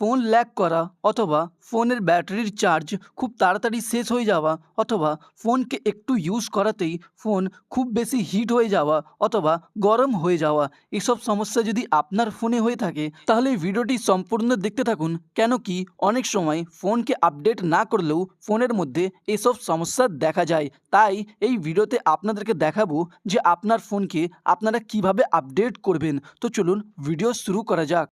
Phone lag করা অথবা ফোনের ব্যাটারির চার্জ খুব তাড়াতাড়ি শেষ হয়ে যাওয়া অথবা ফোনকে একটু ইউজ করাতেই ফোন খুব বেশি হিট হয়ে যাওয়া অথবা গরম হয়ে যাওয়া, এসব সমস্যা যদি আপনার ফোনে হয়ে থাকে, তাহলে ভিডিওটি সম্পূর্ণ দেখতে থাকুন, কেন কি অনেক সময় ফোনকে আপডেট না করলেও ফোনের মধ্যে এসব সমস্যা দেখা যায়। তাই এই ভিডিওতে আপনাদেরকে দেখাবো যে আপনার ফোনকে আপনারা কীভাবে আপডেট করবেন। তো চলুন ভিডিও শুরু করা যাক।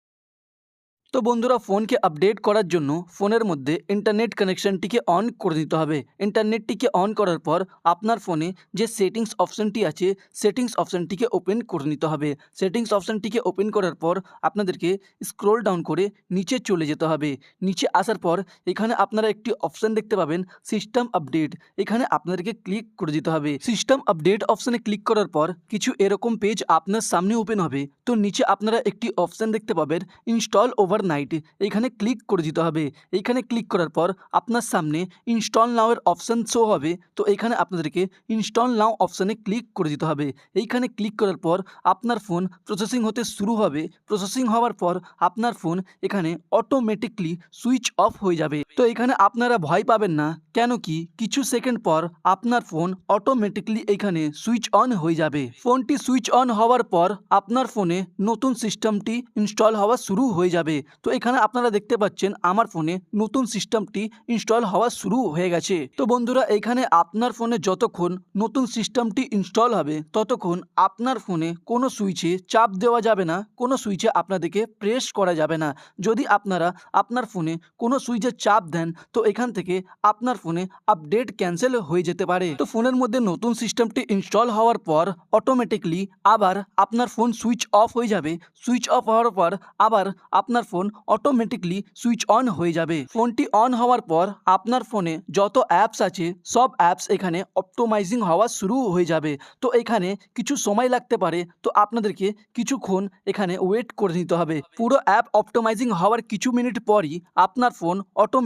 তো বন্ধুরা, ফোনকে আপডেট করার জন্য ফোনের মধ্যে ইন্টারনেট কানেকশনটিকে অন করে দিতে হবে। ইন্টারনেটটিকে অন করার পর আপনার ফোনে যে সেটিংস অপশানটি আছে সেটিংস অপশানটিকে ওপেন করে নিতে হবে। সেটিংস অপশানটিকে ওপেন করার পর আপনাদেরকে স্ক্রোল ডাউন করে নিচে চলে যেতে হবে। নিচে আসার পর এখানে আপনারা একটি অপশান দেখতে পাবেন সিস্টেম আপডেট এখানে আপনাদেরকে ক্লিক করে দিতে হবে। সিস্টেম আপডেট অপশানে ক্লিক করার পর কিছু এরকম পেজ আপনার সামনে ওপেন হবে। তো নিচে আপনারা একটি অপশান দেখতে পাবেন ইনস্টল ওভার নাইট এইখানে ক্লিক করে দিতে হবে। এইখানে ক্লিক করার পর আপনার সামনে ইনস্টল নাও এর অপশান শো হবে। তো এইখানে আপনাদেরকে ইনস্টল নাও অপশানে ক্লিক করে দিতে হবে। এইখানে ক্লিক করার পর আপনার ফোন প্রসেসিং হতে শুরু হবে। প্রসেসিং হওয়ার পর আপনার ফোন এখানে অটোমেটিকলি সুইচ অফ হয়ে যাবে। তো এখানে আপনারা ভয় পাবেন না। কেন কি? কিছু সেকেন্ড পর আপনার ফোন অটোমেটিকলি এখানে সুইচ অন হয়ে যাবে। ফোনটি সুইচ অন হওয়ার পর আপনার ফোনে নতুন সিস্টেমটি ইনস্টল হওয়া শুরু হয়ে যাবে। তো এখানে আপনারা দেখতে পাচ্ছেন আমার ফোনে নতুন সিস্টেমটি ইনস্টল হওয়া শুরু হয়ে গেছে। তো বন্ধুরা, এখানে আপনার ফোনে যতক্ষণ নতুন সিস্টেমটি ইনস্টল হবে, ততক্ষণ আপনার ফোনে কোনো সুইচে চাপ দেওয়া যাবে না, কোনো সুইচে আপনাদেরকে প্রেস করা যাবে না। যদি আপনারা আপনার ফোনে কোনো সুইচে চাপ দেন, তো এখান থেকে আপনার ফোনে আপডেট ক্যান্সেল হয়ে যেতে পারে। তো ফোনের মধ্যে নতুন সিস্টেমটি ইনস্টল হওয়ার পর অটোমেটিকলি আবার আপনার ফোন সুইচ অফ হয়ে যাবে। সুইচ অফ হওয়ার পর আবার আপনার ফোন অটোমেটিকলি সুইচ অন হয়ে যাবে। ফোনটি অন হওয়ার পর আপনার ফোনে যত অ্যাপস আছে, সব অ্যাপস এখানে অপটোমাইজিং হওয়া শুরু হয়ে যাবে। তো এখানে কিছু সময় লাগতে পারে, তো আপনাদেরকে কিছুক্ষণ এখানে ওয়েট করে নিতে হবে। পুরো অ্যাপ অপটোমাইজিং হওয়ার কিছু মিনিট পরই আপনার ফোন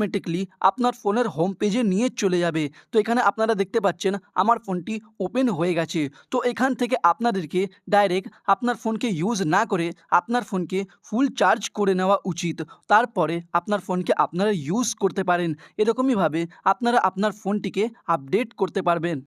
অটোমেটিকলি আপনার ফোনের হোম পেজে নিয়ে চলে যাবে। তো এখানে আপনারা দেখতে পাচ্ছেন, আমার ফোনটি ওপেন হয়ে গেছে। তো এখান থেকে আপনাদেরকে ডাইরেক্ট আপনার ফোনকে ইউজ না করে আপনার ফোনকে ফুল চার্জ করে নেওয়া উচিত। তারপরে আপনার ফোনকে আপনারা ইউজ করতে পারেন। এরকমইভাবে আপনারা আপনার ফোনটিকে আপডেট করতে পারবেন।